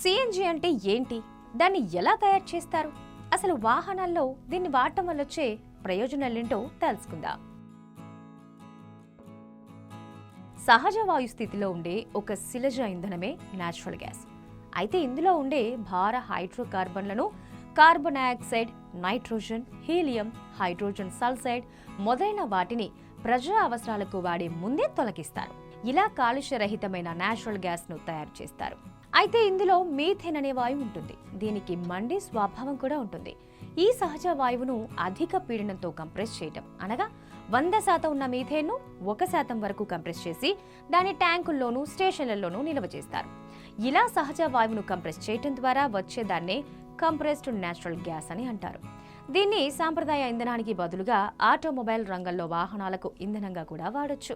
CNG అంటే ఏంటి? దాన్ని ఎలా తయారు చేస్తారు? అసలు వాహనాల్లో దీన్ని వాడటం వల్ల వచ్చే ప్రయోజనాలేంటో తెలుసుకుందాం సహజ వాయు స్థితిలో ఉండే ఒక శిలజ ఇంధనమే న్యాచురల్ గ్యాస్ అయితే ఇందులో ఉండే భార హైడ్రోకార్బన్లను carbon dioxide nitrogen helium hydrogen sulphide మొదలైన వాటిని ప్రజా అవసరాలకు వాడే ముందే తొలగిస్తారు. ఇలా కాలుష్యరహితమైన నేచురల్ గ్యాస్ను తయారు చేస్తారు. అయితే ఇందులో మీథేన్ అనే వాయువు ఉంటుంది. దీనికి మండే స్వభావం కూడా ఉంటుంది. ఈ సహజ వాయువును అధిక పీడనంతో కంప్రెస్ చేయటం. అనగా వంద శాతం ఉన్న మీథేన్ను ఒక శాతం వరకు కంప్రెస్ చేసి దాని ట్యాంకుల్లోనూ స్టేషన్లలోనూ నిల్వ చేస్తారు. ఇలా సహజ వాయువును కంప్రెస్ చేయటం ద్వారా వచ్చేదాన్నే కంప్రెస్డ్ నేచురల్ గ్యాస్ అని అంటారు. దీన్ని సాంప్రదాయ ఇంధనానికి బదులుగా ఆటోమొబైల్ రంగంలో వాహనాలకు ఇంధనంగా కూడా వాడొచ్చు.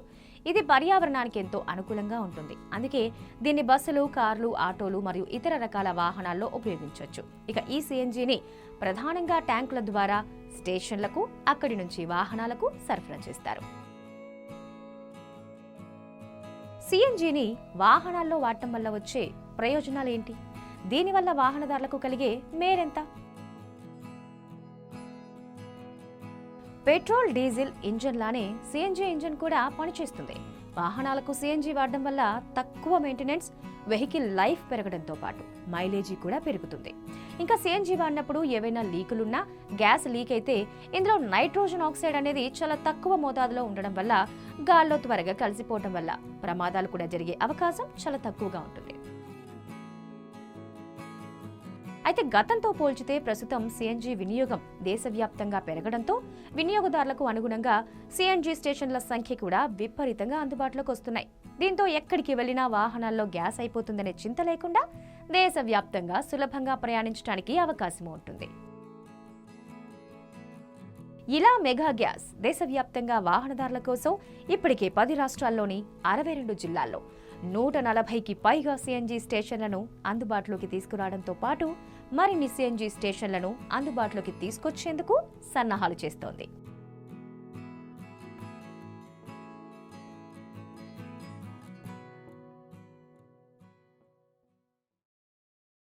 ఇది పర్యావరణానికి ఎంతో అనుకూలంగా ఉంటుంది. అందుకే దీన్ని బస్సులు కార్లు ఆటోలు మరియు ఇతర రకాల వాహనాల్లో ఉపయోగించవచ్చు ఇక ఈ సిఎన్జిని ప్రధానంగా ట్యాంకుల ద్వారా స్టేషన్లకు అక్కడి నుంచి వాహనాలకు సరఫరా చేస్తారు. సిఎన్జిని వాహనాల్లో వాడటం వల్ల వచ్చే ప్రయోజనాలు ఏంటి దీనివల్ల వాహనదారులకు కలిగే మేరెంత పెట్రోల్ డీజిల్ ఇంజన్ లానే సిఎన్జి ఇంజన్ కూడా పనిచేస్తుంది. వాహనాలకు సిఎన్జి వాడడం వల్ల తక్కువ మెయింటెనెన్స్ వెహికల్ లైఫ్ పెరగడంతో పాటు మైలేజీ కూడా పెరుగుతుంది. ఇంకా సిఎన్జి వాడినప్పుడు ఏవైనా లీకులున్నా గ్యాస్ లీక్ అయితే ఇందులో నైట్రోజన్ ఆక్సైడ్ అనేది చాలా తక్కువ మోతాదులో ఉండడం వల్ల గాల్లో త్వరగా కలిసిపోవడం వల్ల ప్రమాదాలు కూడా జరిగే అవకాశం చాలా తక్కువగా ఉంటుంది. అయితే గతంతో పోల్చితే ప్రస్తుతం సిఎన్జి వినియోగం దేశవ్యాప్తంగా పెరగడంతో వినియోగదారులకు అనుగుణంగా సిఎన్జీ స్టేషన్ల సంఖ్య కూడా విపరీతంగా అందుబాటులోకి వస్తున్నాయి. దీంతో ఎక్కడికి వెళ్ళినా వాహనాల్లో గ్యాస్ అయిపోతుందనే చింత లేకుండా దేశవ్యాప్తంగా సులభంగా ప్రయాణించడానికి అవకాశం ఉంటుంది. ఇలా మెగా గ్యాస్ దేశవ్యాప్తంగా వాహనదారుల కోసం ఇప్పటికే పది రాష్ట్రాల్లోని అరవై రెండు జిల్లాల్లో నూట నలభైకి పైగా సిఎన్జి స్టేషన్లను అందుబాటులోకి తీసుకురావడంతో పాటు మరిన్ని సిఎన్జి స్టేషన్లను అందుబాటులోకి తీసుకొచ్చేందుకు సన్నాహాలు చేస్తోంది.